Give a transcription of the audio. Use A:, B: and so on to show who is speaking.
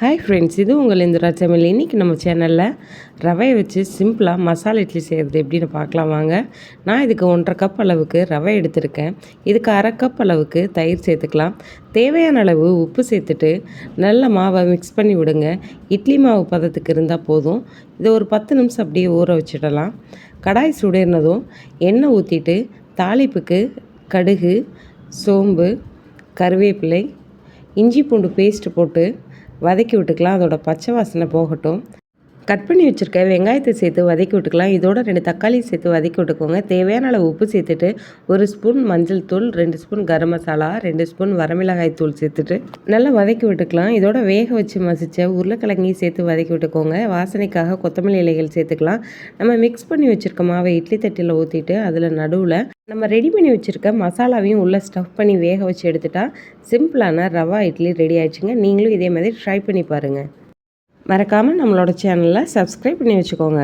A: Hi friends இது உங்கள் இந்துரா சமையல் இன்றைக்கி நம்ம சேனலில் ரவையை வச்சு சிம்பிளாக மசாலா இட்லி செய்கிறது எப்படின்னு பார்க்கலாம் வாங்க. நான் இதுக்கு ஒன்றரை கப் அளவுக்கு ரவை எடுத்திருக்கேன். இதுக்கு அரை கப் அளவுக்கு தயிர் சேர்த்துக்கலாம். தேவையான அளவு உப்பு சேர்த்துட்டு நல்ல மாவை மிக்ஸ் பண்ணி விடுங்க. இட்லி மாவு பதத்துக்கு இருந்தால் போதும். இதை ஒரு பத்து நிமிஷம் அப்படியே ஊற வச்சிடலாம். கடாய் சுடேறினதும் எண்ணெய் ஊற்றிட்டு தாளிப்புக்கு கடுகு சோம்பு கருவேப்பிலை இஞ்சி பூண்டு பேஸ்ட்டு போட்டு வதக்கி விட்டுக்கலாம். அதோட பச்சை வாசனை போகட்டும். கட் பண்ணி வச்சுருக்க வெங்காயத்தை சேர்த்து வதக்கி விட்டுக்கலாம். இதோட ரெண்டு தக்காளி சேர்த்து வதக்கி விட்டுக்கோங்க. தேவையான அளவு உப்பு சேர்த்துட்டு ஒரு ஸ்பூன் மஞ்சள் தூள் ரெண்டு ஸ்பூன் கரம் மசாலா ரெண்டு ஸ்பூன் வரமிளகாய் தூள் சேர்த்துட்டு நல்லா வதக்கி விட்டுக்கலாம். இதோட வேக வச்சு மசித்த உருளைக்கிழங்கி சேர்த்து வதக்கி விட்டுக்கோங்க. வாசனைக்காக கொத்தமல்லி இலைகள் சேர்த்துக்கலாம். நம்ம மிக்ஸ் பண்ணி வச்சுருக்க மாவை இட்லி தட்டியில் ஊற்றிட்டு அதில் நடுவில் நம்ம ரெடி பண்ணி வச்சுருக்க மசாலாவையும் உள்ளே ஸ்டஃப் பண்ணி வேக வச்சு எடுத்துட்டா சிம்பிளான ரவா இட்லி ரெடி ஆயிடுச்சுங்க. நீங்களும் இதே மாதிரி ட்ரை பண்ணி பாருங்கள் மறக்காமல் நம்மளோட சேனலை சப்ஸ்கிரைப் பண்ணி வச்சுக்கோங்க.